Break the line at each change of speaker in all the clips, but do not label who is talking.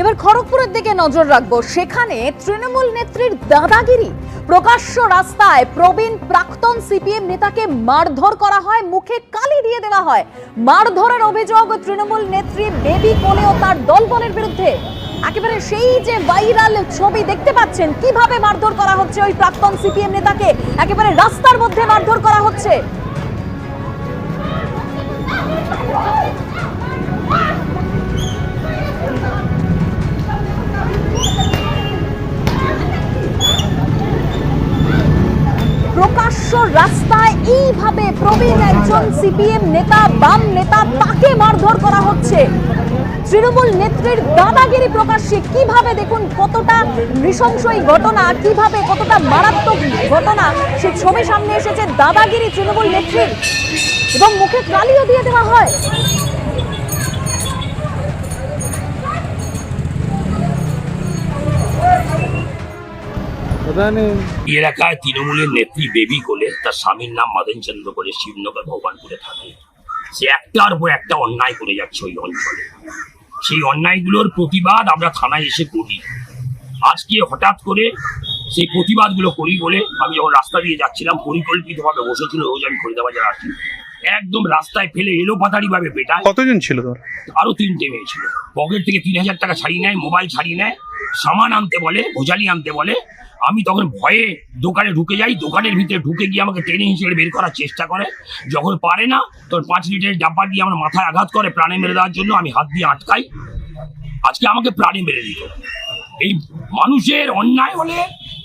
এবার খড়গপুরের দিকে নজর রাখব। সেখানে তৃণমূল নেত্রীর দাদাগিরি। প্রকাশ্য রাস্তায় প্রবীণ প্রাক্তন সিপিএম নেতাকে মারধর করা হয়, মুখে কালি দিয়ে দেওয়া হয়। মারধরের অভিযোগ তৃণমূল নেত্রী বেবি কোলে ও তার দলবলের বিরুদ্ধে। একেবারে সেই যে ভাইরাল ছবি দেখতে পাচ্ছেন, কীভাবে মারধর করা হচ্ছে ওই প্রাক্তন সিপিএম নেতাকে? একেবারে রাস্তার মধ্যে মারধর করা হচ্ছে। প্রকাশ্য রাস্তায় এইভাবে প্রবীণ একজন সিপিএম নেতা, বাম নেতা তাকে মারধর করা হচ্ছে? তৃণমূল নেত্রীর দাদাগিরি প্রকাশ্যে কীভাবে দেখুন কতটা নৃশংস এই ঘটনা, কীভাবে কতটা মারাত্মক ঘটনা? সে ছবি সামনে এসেছে, দাদাগিরি তৃণমূল নেত্রীর। এবং মুখে কালিও দিয়ে দেওয়া হয়।
এলাকায় তৃণমূলের নেত্রী বেবি কোলে তার স্বামীর নাম মাদেন চন্দ্র করে শিবনগর ভগবানপুরে থাকে। সে একটার পর একটা অন্যায় করে যাচ্ছে ওই অঞ্চলে। সেই অন্যায়গুলোর প্রতিবাদ আমরা থানায় এসে করি। আজকে হঠাৎ করে সেই প্রতিবাদগুলো করি বলে আমি যখন রাস্তা দিয়ে যাচ্ছিলাম পরিকল্পিতভাবে বসেছিল রোজ আমি ফরিদাবাজার আসি একদম রাস্তায় ফেলে এলো পাতাড়ি ভাবে পেটায়
কতজন ছিল তোর?
আরও তিনটে মেয়ে ছিল। পকেট থেকে তিন হাজার টাকা ছাড়িয়ে নেয় মোবাইল ছাড়িয়ে নেয় সামান আনতে বলে ভোজালি আনতে বলে। আমি তখন ভয়ে দোকানে ঢুকে যাই দোকানের ভিতরে ঢুকে গিয়ে আমাকে টেনে হিসেবে বের করার চেষ্টা করে। যখন পারে না তখন পাঁচ লিটারের ডাব্বা দিয়ে আমার মাথায় আঘাত করে প্রাণে মেরে দেওয়ার জন্য আমি হাত দিয়ে আটকাই। আজকে আমাকে প্রাণে মেরে দিত এই মানুষের অন্যায় হলে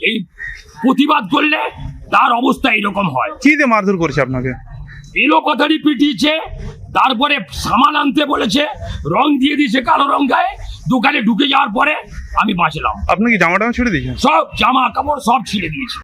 এই প্রতিবাদ করলে তার অবস্থা এরকম হয়।
কি দিয়ে মারধর করেছে আপনাকে?
এলো কথাটি পিটিয়েছে তারপরে সামান আনতে বলেছে রং দিয়ে দিয়েছে কালো রং গায়ে দোকানে ঢুকে যাওয়ার পরে আমি বাঁচলাম।
আপনি কি জামাটা ছেড়ে দিয়েছেন?
সব জামা কাপড় সব ছিঁড়ে দিয়েছে।